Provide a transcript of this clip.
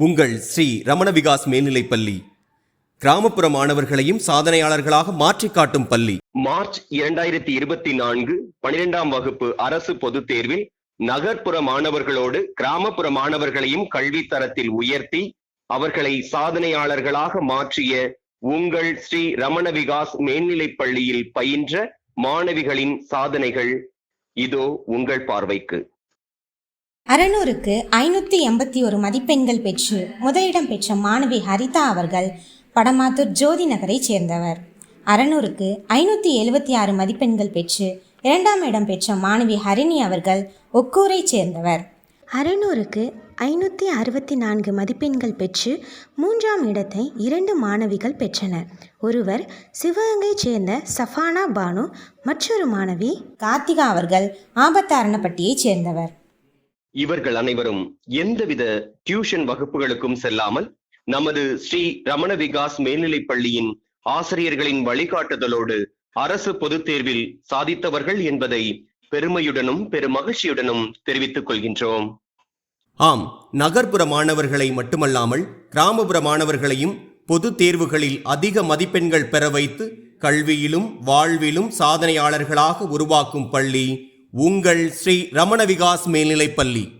உங்கள் ஸ்ரீ ரமண விகாஸ் மேல்நிலைப்பள்ளி கிராமப்புற மாணவர்களையும் சாதனையாளர்களாக மாற்றி காட்டும் பள்ளி. மார்ச் இரண்டாயிரத்தி இருபத்தி நான்கு பனிரெண்டாம் வகுப்பு அரசு பொதுத் தேர்வில் நகர்ப்புற மாணவர்களோடு கிராமப்புற மாணவர்களையும் கல்வி தரத்தில் உயர்த்தி அவர்களை சாதனையாளர்களாக மாற்றிய உங்கள் ஸ்ரீ ரமண விகாஸ் மேல்நிலைப் பள்ளியில் பயின்ற மாணவிகளின் சாதனைகள் இதோ உங்கள் பார்வைக்கு. அறநூறுக்கு ஐநூற்றி எண்பத்தி ஒரு மதிப்பெண்கள் பெற்று முதலிடம் பெற்ற மாணவி ஹரிதா அவர்கள் படமாத்தூர் ஜோதி நகரைச் சேர்ந்தவர். அறநூறுக்கு ஐநூற்றி எழுபத்தி ஆறு மதிப்பெண்கள் பெற்று இரண்டாம் இடம் பெற்ற மாணவி ஹரிணி அவர்கள் ஒக்கூரைச் சேர்ந்தவர். அறநூறுக்கு ஐநூற்றி அறுபத்தி நான்கு மதிப்பெண்கள் பெற்று மூன்றாம் இடத்தை இரண்டு மாணவிகள் பெற்றனர். ஒருவர் சிவகங்கைச் சேர்ந்த சஃபானா பானு மற்றொரு மாணவி கார்த்திகா அவர்கள் ஆபத்தாரணப்பட்டியைச் சேர்ந்தவர். இவர்கள் அனைவரும் எந்தவித டியூஷன் வகுப்புகளுக்கும் செல்லாமல் நமது ஸ்ரீ ரமண விகாஸ் மேல்நிலைப் பள்ளியின் ஆசிரியர்களின் வழிகாட்டுதலோடு அரசு பொதுத் தேர்வில் சாதித்தவர்கள் என்பதை பெருமையுடனும் பெருமகிழ்ச்சியுடனும் தெரிவித்துக் கொள்கின்றோம். ஆம் நகர்ப்புற மாணவர்களை மட்டுமல்லாமல் கிராமப்புற மாணவர்களையும் பொதுத் தேர்வுகளில் அதிக மதிப்பெண்கள் பெற வைத்து கல்வியிலும் வாழ்விலும் சாதனையாளர்களாக உருவாக்கும் பள்ளி உங்கள் ஸ்ரீ ரமண விகாஸ் மேல்நிலைப்பள்ளி.